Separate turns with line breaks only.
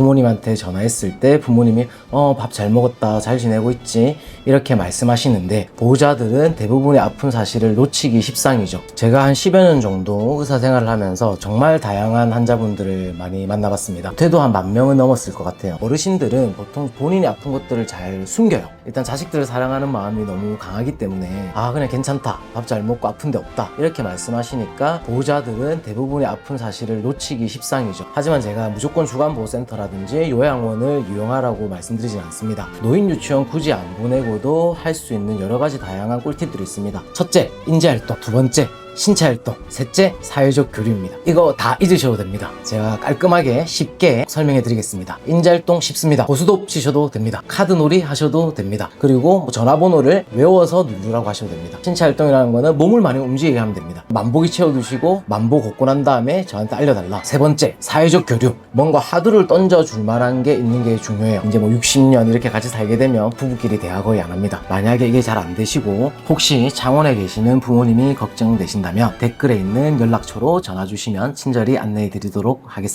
부모님한테 전화했을 때 부모님이 어 밥 잘 먹었다 잘 지내고 있지. 이렇게 말씀하시는데 보호자들은 대부분의 아픈 사실을 놓치기 십상이죠. 제가 한 10여 년 정도 의사 생활을 하면서 정말 다양한 환자분들을 많이 만나봤습니다. 돼도 한 만 명은 넘었을 것 같아요. 어르신들은 보통 본인이 아픈 것들을 잘 숨겨요. 일단 자식들을 사랑하는 마음이 너무 강하기 때문에 아 그냥 괜찮다. 밥 잘 먹고 아픈 데 없다. 이렇게 말씀하시니까 보호자들은 대부분의 아픈 사실을 놓치기 십상이죠. 하지만 제가 무조건 주간보호센터라 든지 요양원을 이용하라고 말씀드리진 않습니다. 노인 유치원 굳이 안 보내고도 할 수 있는 여러 가지 다양한 꿀팁들이 있습니다. 첫째 인지활동 두 번째 신체 활동, 셋째 사회적 교류입니다. 이거 다 잊으셔도 됩니다. 제가 깔끔하게 쉽게 설명해 드리겠습니다. 인지활동 쉽습니다. 고수도 치셔도 됩니다. 카드 놀이 하셔도 됩니다. 그리고 뭐 전화번호를 외워서 누르라고 하셔도 됩니다. 신체 활동이라는 거는 몸을 많이 움직이게 하면 됩니다. 만보기 채워두시고 만보 걷고 난 다음에 저한테 알려달라. 세 번째 사회적 교류. 뭔가 화두를 던져 줄 만한 게 있는 게 중요해요. 이제 뭐 60년 이렇게 같이 살게 되면 부부끼리 대화 거의 안 합니다. 만약에 이게 잘 안 되시고 혹시 창원에 계시는 부모님이 걱정되 신다면 댓글에 있는 연락처로 전화 주시면 친절히 안내해 드리도록 하겠습니다.